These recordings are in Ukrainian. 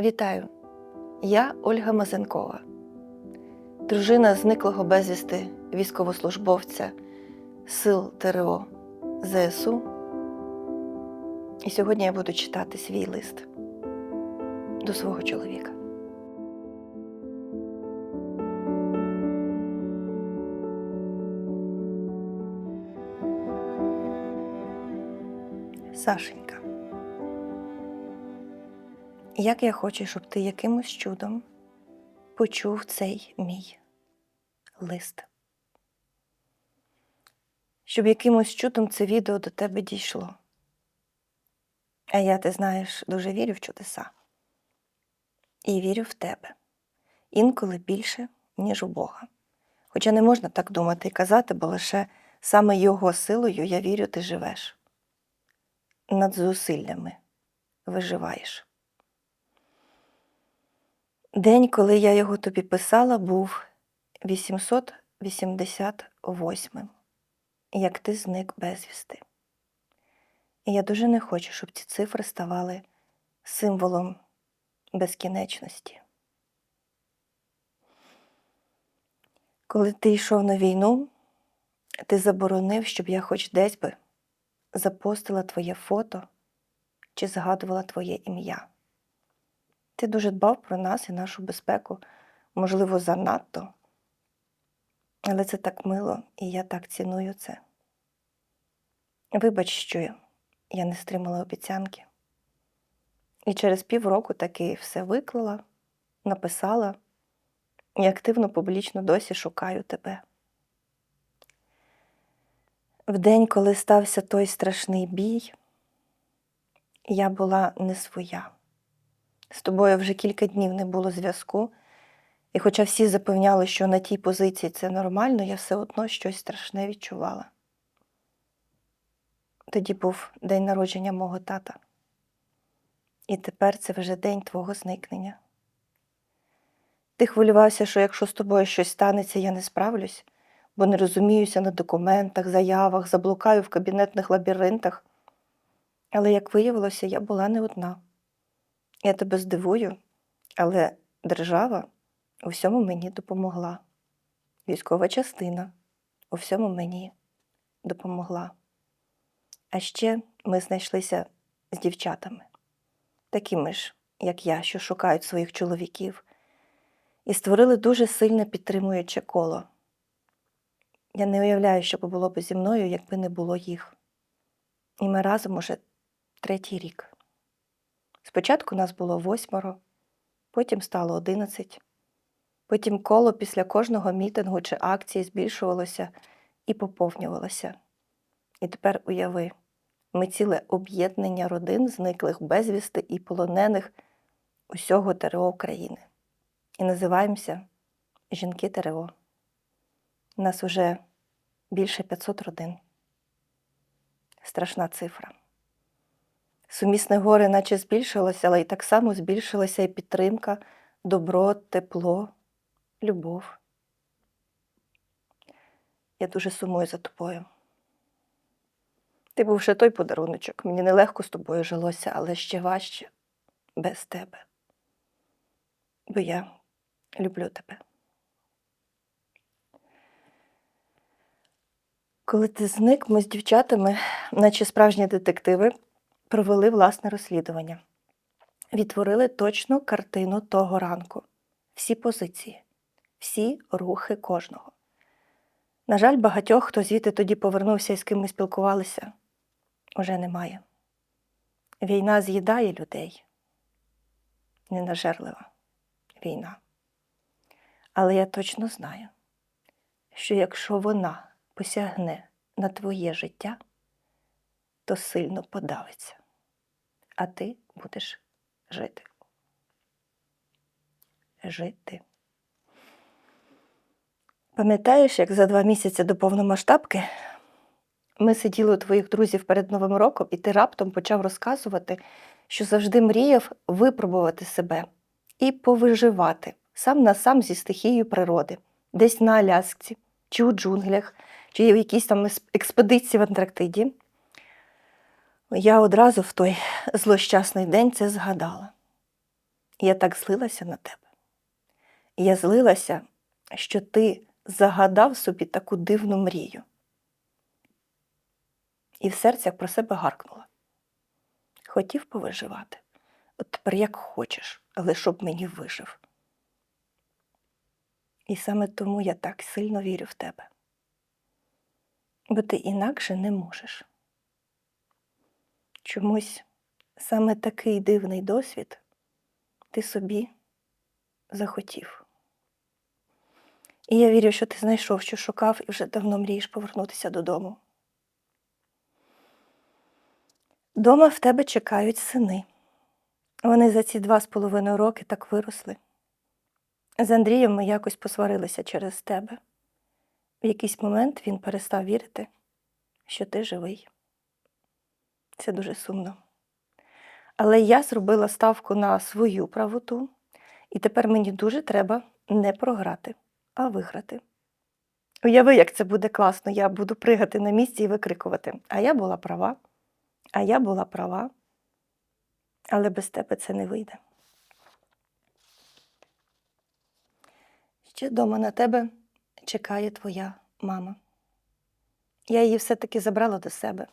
Вітаю! Я Ольга Мазенкова, дружина зниклого безвісти військовослужбовця Сил ТРО ЗСУ. І сьогодні я буду читати свій лист до свого чоловіка. Сашенька. Як я хочу, щоб ти якимось чудом почув цей мій лист. Щоб якимось чудом це відео до тебе дійшло. А я, ти знаєш, дуже вірю в чудеса. І вірю в тебе. Інколи більше, ніж у Бога. Хоча не можна так думати і казати, бо лише саме Його силою, я вірю, ти живеш. Над зусиллями виживаєш. День, коли я його тобі писала, був 888, як ти зник безвісти. І я дуже не хочу, щоб ці цифри ставали символом безкінечності. Коли ти йшов на війну, ти заборонив, щоб я хоч десь би запостила твоє фото чи згадувала твоє ім'я. Ти дуже дбав про нас і нашу безпеку, можливо, занадто. Але це так мило, і я так ціную це. Вибач, що я не стримала обіцянки. І через півроку таки все виклала, написала і активно публічно досі шукаю тебе. В день, коли стався той страшний бій, я була не своя. З тобою вже кілька днів не було зв'язку, і хоча всі запевняли, що на тій позиції це нормально, я все одно щось страшне відчувала. Тоді був день народження мого тата, і тепер це вже день твого зникнення. Ти хвилювався, що якщо з тобою щось станеться, я не справлюсь, бо не розуміюся на документах, заявах, заблукаю в кабінетних лабіринтах. Але, як виявилося, я була не одна. Я тебе здивую, але держава у всьому мені допомогла. Військова частина у всьому мені допомогла. А ще ми знайшлися з дівчатами, такими ж, як я, що шукають своїх чоловіків, і створили дуже сильне підтримуюче коло. Я не уявляю, що було б зі мною, якби не було їх. І ми разом уже третій рік. Спочатку нас було восьмеро, потім стало одинадцять, потім коло після кожного мітингу чи акції збільшувалося і поповнювалося. І тепер уяви, ми ціле об'єднання родин, зниклих безвісти і полонених усього ТРО України. І називаємося Жінки ТРО. Нас уже більше 500 родин. Страшна цифра. Сумісне горе наче збільшилося, але й так само збільшилася і підтримка, добро, тепло, любов. Я дуже сумую за тобою. Ти був ще той подаруночок. Мені нелегко з тобою жилося, але ще важче без тебе. Бо я люблю тебе. Коли ти зник, ми з дівчатами, наче справжні детективи, провели власне розслідування. Відтворили точну картину того ранку, всі позиції, всі рухи кожного. На жаль, багатьох, хто звідти тоді повернувся і з ким ми спілкувалися, уже немає. Війна з'їдає людей. Ненажерлива війна. Але я точно знаю, що якщо вона посягне на твоє життя, то сильно подавиться, а ти будеш жити. Жити. Пам'ятаєш, як за два місяці до повномасштабки ми сиділи у твоїх друзів перед Новим роком, і ти раптом почав розказувати, що завжди мріяв випробувати себе і повиживати сам на сам зі стихією природи, десь на Алясці, чи у джунглях, чи в якійсь там експедиції в Антарктиді. Я одразу в той злощасний день це згадала. Я так злилася на тебе. Я злилася, що ти загадав собі таку дивну мрію. І в серцях про себе гаркнула. Хотів повиживати. От тепер як хочеш, але щоб мені вижив. І саме тому я так сильно вірю в тебе. Бо ти інакше не можеш. Чомусь саме такий дивний досвід ти собі захотів. І я вірю, що ти знайшов, що шукав, і вже давно мрієш повернутися додому. Дома в тебе чекають сини. Вони за ці два з половиною роки так виросли. З Андрієм ми якось посварилися через тебе. В якийсь момент він перестав вірити, що ти живий. Це дуже сумно. Але я зробила ставку на свою правоту, і тепер мені дуже треба не програти, а виграти. Уяви, як це буде класно, я буду пригати на місці і викрикувати. А я була права, а я була права, але без тебе це не вийде. Ще вдома на тебе чекає твоя мама. Я її все-таки забрала до себе,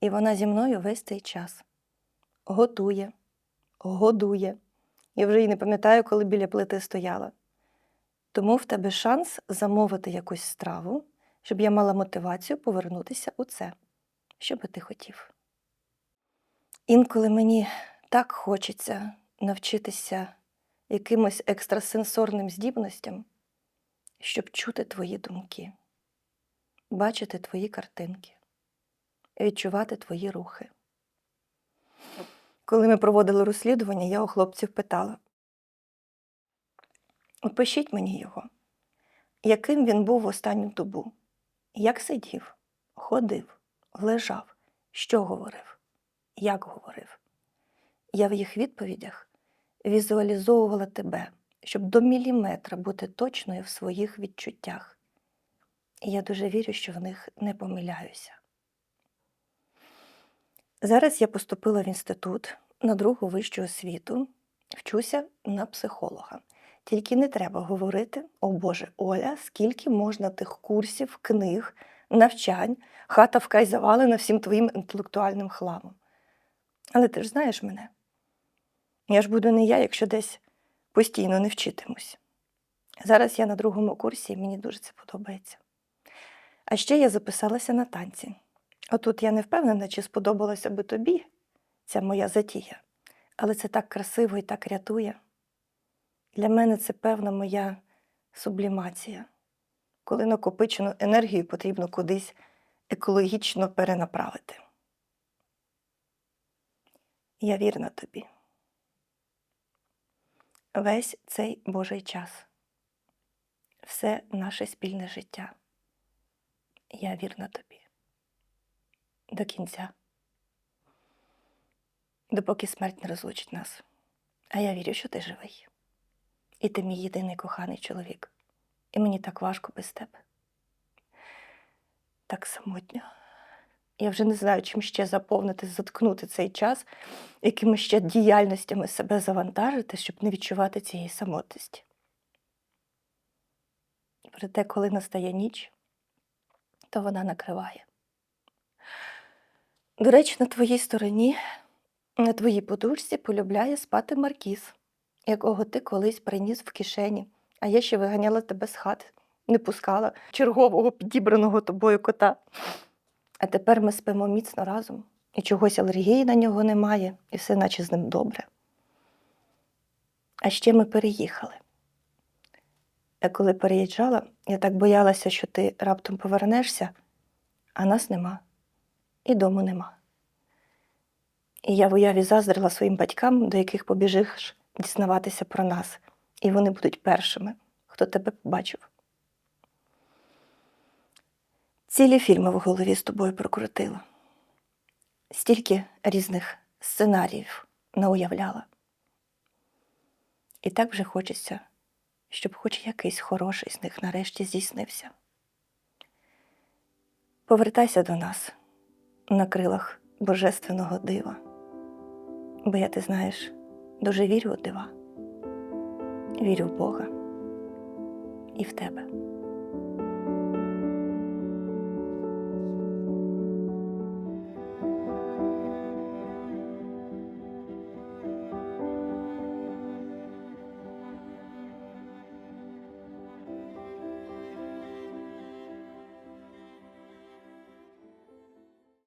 і вона зі мною весь цей час готує, годує. Я вже й не пам'ятаю, коли біля плити стояла. Тому в тебе шанс замовити якусь страву, щоб я мала мотивацію повернутися у це, що би ти хотів. Інколи мені так хочеться навчитися якимось екстрасенсорним здібностям, щоб чути твої думки, бачити твої картинки, відчувати твої рухи. Коли ми проводили розслідування, я у хлопців питала: опишіть мені його, яким він був в останню добу, як сидів, ходив, лежав, що говорив, як говорив. Я в їх відповідях візуалізовувала тебе, щоб до міліметра бути точною в своїх відчуттях. І я дуже вірю, що в них не помиляюся. Зараз я поступила в інститут на другу вищу освіту, вчуся на психолога. Тільки не треба говорити, о Боже, Оля, скільки можна тих курсів, книг, навчань, хата вкай завалена всім твоїм інтелектуальним хламом. Але ти ж знаєш мене. Я ж буду не я, якщо десь постійно не вчитимусь. Зараз я на другому курсі і мені дуже це подобається. А ще я записалася на танці. Отут я не впевнена, чи сподобалося би тобі ця моя затія, але це так красиво і так рятує. Для мене це певна моя сублімація, коли накопичену енергію потрібно кудись екологічно перенаправити. Я вірна тобі. Весь цей Божий час, все наше спільне життя. Я вірна тобі. До кінця. Допоки смерть не розлучить нас. А я вірю, що ти живий. І ти мій єдиний коханий чоловік. І мені так важко без тебе. Так самотньо. Я вже не знаю, чим ще заповнити, заткнути цей час, якими ще діяльностями себе завантажити, щоб не відчувати цієї самотності. Проте, коли настає ніч, то вона накриває. До речі, на твоїй стороні, на твоїй подушці полюбляє спати Маркіз, якого ти колись приніс в кишені, а я ще виганяла тебе з хати, не пускала чергового підібраного тобою кота. А тепер ми спимо міцно разом, і чогось алергії на нього немає, і все наче з ним добре. А ще ми переїхали. А коли переїжджала, я так боялася, що ти раптом повернешся, а нас нема, і дому нема. І я в уяві заздрила своїм батькам, до яких побіжиш дізнаватися про нас, і вони будуть першими, хто тебе побачив. Цілі фільми в голові з тобою прокрутила. Стільки різних сценаріїв науявляла. І так вже хочеться, щоб хоч якийсь хороший з них нарешті здійснився. Повертайся до нас на крилах божественного дива, бо я, ти знаєш, дуже вірю у дива. Вірю в Бога і в тебе.